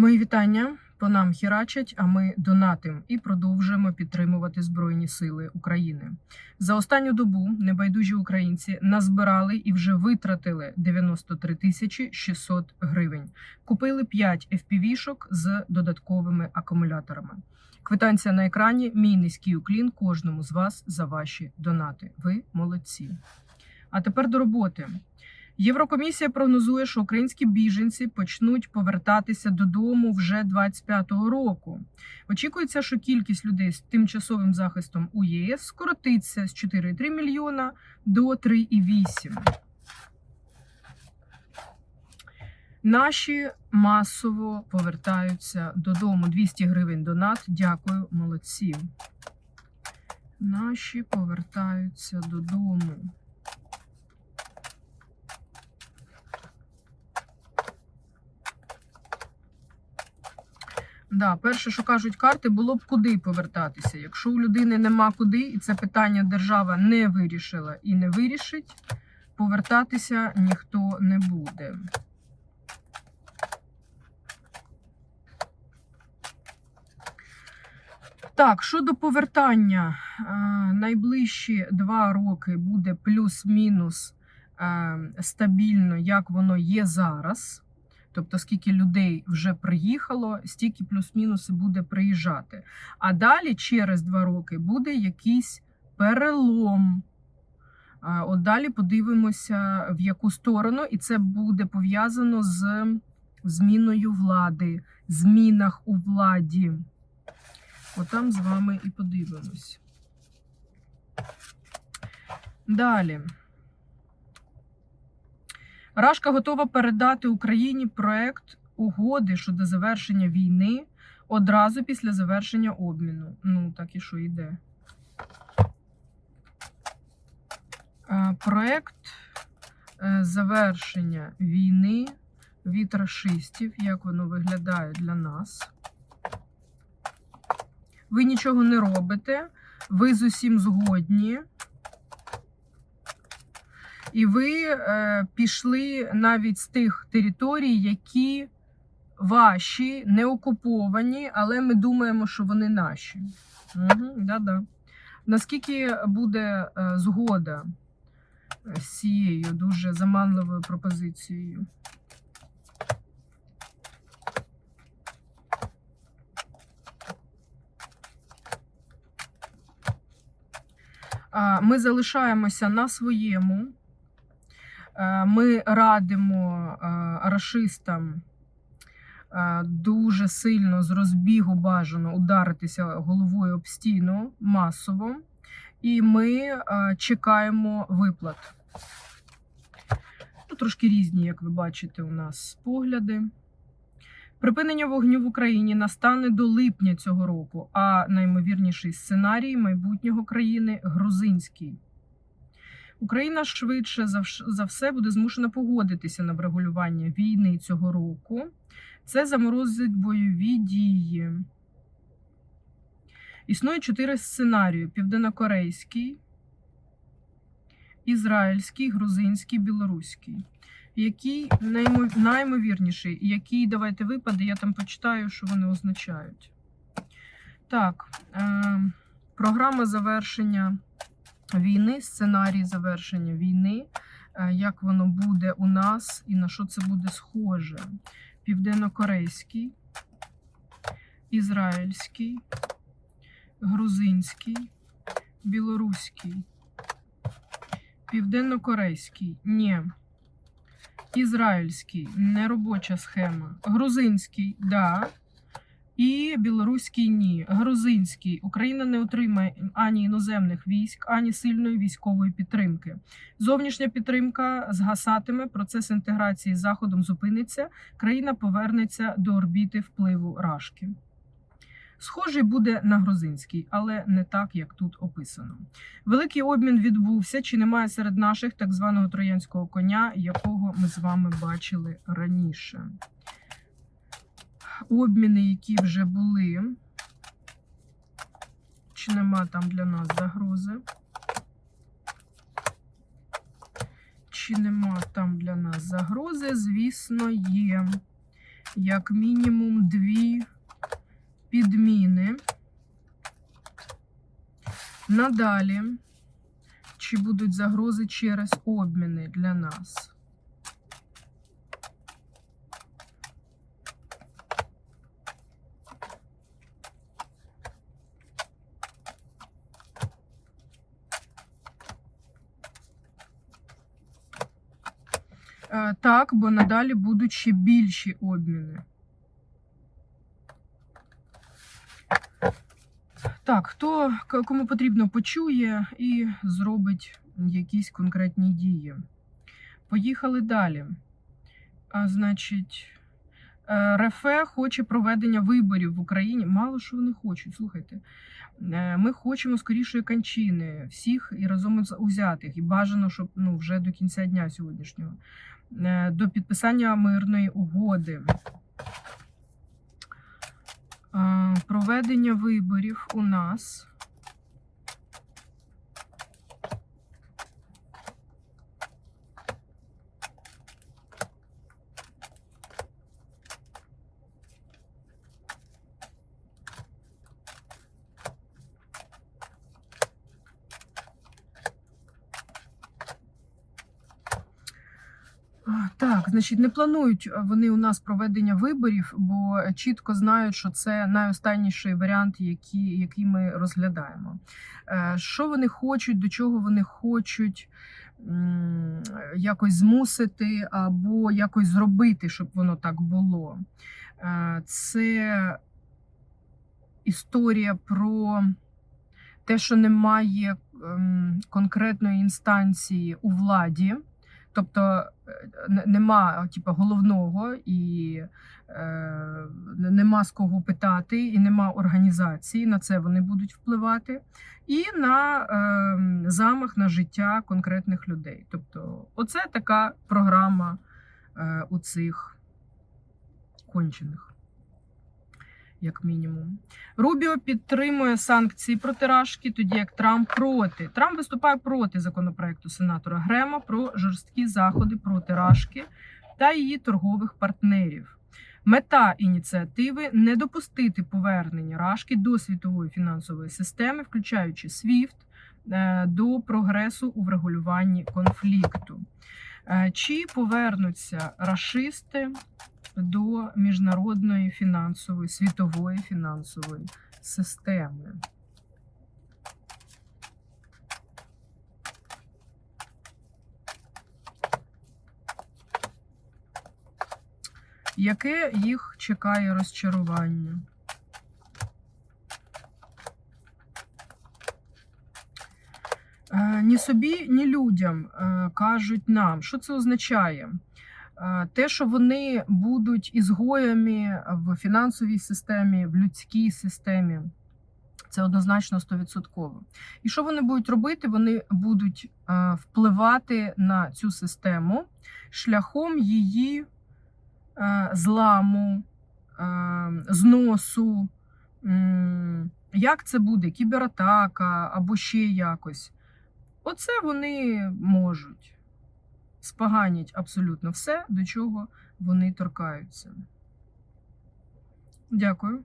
Мої вітання по нам хірачать, а ми донатим і продовжуємо підтримувати Збройні Сили України. За останню добу небайдужі українці назбирали і вже витратили 93 тисячі 600 гривень. Купили 5 FPV-шок з додатковими акумуляторами. Квитанція на екрані. Мій низький уклін кожному з вас за ваші донати. Ви молодці. А тепер до роботи. Єврокомісія прогнозує, що українські біженці почнуть повертатися додому вже 25-го року. Очікується, що кількість людей з тимчасовим захистом у ЄС скоротиться з 4,3 мільйона до 3,8. Наші масово повертаються додому. 200 гривень донат. Дякую, молодці. Наші повертаються додому. Да, перше, що кажуть карти, було б куди повертатися. Якщо у людини нема куди, і це питання держава не вирішила і не вирішить, повертатися ніхто не буде. Так, щодо повертання, е, найближчі два роки буде плюс-мінус е, стабільно, як воно є зараз. Тобто, скільки людей вже приїхало, стільки плюс-мінус буде приїжджати. А далі, через два роки, буде якийсь перелом. От далі подивимося, в яку сторону, і це буде пов'язано з зміною влади, змінах у владі. Отам з вами і подивимось. Далі. Рашка готова передати Україні проект угоди щодо завершення війни одразу після завершення обміну. Ну, так і що йде. Е, Проект е, завершення війни від рашистів, як воно виглядає для нас. Ви нічого не робите, ви з усім згодні. І ви е, пішли навіть з тих територій, які ваші, не окуповані, але ми думаємо, що вони наші. Угу. Наскільки буде е, згода з цією дуже заманливою пропозицією? Ми залишаємося на своєму. Е, Ми радимо е, рашистам е, дуже сильно з розбігу бажано ударитися головою об стіну масово, і ми чекаємо виплат. Ну, Трошки різні, як ви бачите, у нас погляди. Припинення вогню в Україні настане до липня цього року, а наймовірніший сценарій майбутнього країни грузинський. Україна швидше за все буде змушена погодитися на врегулювання війни цього року. Це заморозить бойові дії. Існує чотири сценарії: південнокорейський, ізраїльський, грузинський, білоруський. Який наймовірніший, який давайте випади, я там почитаю, що вони означають. Так, е, програма завершення війни, сценарій завершення війни, е, як воно буде у нас і на що це буде схоже. Південно-корейський, ізраїльський, грузинський, білоруський, південно-корейський. Ні. Ізраїльський неробоча схема. Грузинський, да. І білоруський ні. Грузинський Україна не отримає ані іноземних військ, ані сильної військової підтримки. Зовнішня підтримка згасатиме, процес інтеграції з заходом зупиниться. Країна повернеться до орбіти впливу рашки. Схожий буде на грузинський, але не так, як тут описано. Великий обмін відбувся. Чи немає серед наших так званого троянського коня, якого ми з вами бачили раніше? Обміни, які вже були. Чи нема там для нас загрози? Чи нема там для нас загрози? Звісно, є. як мінімум дві підміни. Надалі, чи будуть загрози через обміни для нас? Так, бо надалі будуть ще більші обміни. Так, хто кому потрібно, почує і зробить якісь конкретні дії. Поїхали далі. А, значить, е, РФ хоче проведення виборів в Україні. Мало що вони хочуть, слухайте. Е, Ми хочемо скорішої кончини всіх і разом узятих. І бажано, щоб ну, вже до кінця дня сьогоднішнього. Е, До підписання мирної угоди. Е, Проведення виборів у нас. А, Так, значить, не планують е, вони у нас проведення виборів, бо чітко знають, що це найостанніший варіант, який, який ми розглядаємо. Е, Що вони хочуть, до чого вони хочуть якось змусити або якось зробити, щоб воно так було. Е, Це історія про те, що немає ем, конкретної інстанції у владі. Тобто е, нема типу, головного і е, нема з кого питати, і нема організації. На це вони будуть впливати, і на е, замах на життя конкретних людей. Тобто, оце така програма е, у цих кончених. Як мінімум, Рубіо підтримує санкції проти Рашки, тоді як Трамп проти. Трамп виступає проти законопроекту сенатора Грема про жорсткі заходи проти Рашки та її торгових партнерів. Мета ініціативи не допустити повернення Рашки до світової фінансової системи, включаючи SWIFT, е, до прогресу у врегулюванні конфлікту. Е, Чи повернуться рашисти до міжнародної фінансової світової фінансової системи? Яке їх чекає розчарування? Е, Ні собі, ні людям е, кажуть нам, що це означає? Е, Те, що вони будуть ізгоями в фінансовій системі, в людській системі, це однозначно 100%. І що вони будуть робити? Вони будуть е, впливати на цю систему шляхом її е, зламу, зносу. Як це буде? Кібератака або ще якось. Оце вони можуть споганять абсолютно все, до чого вони торкаються. Дякую.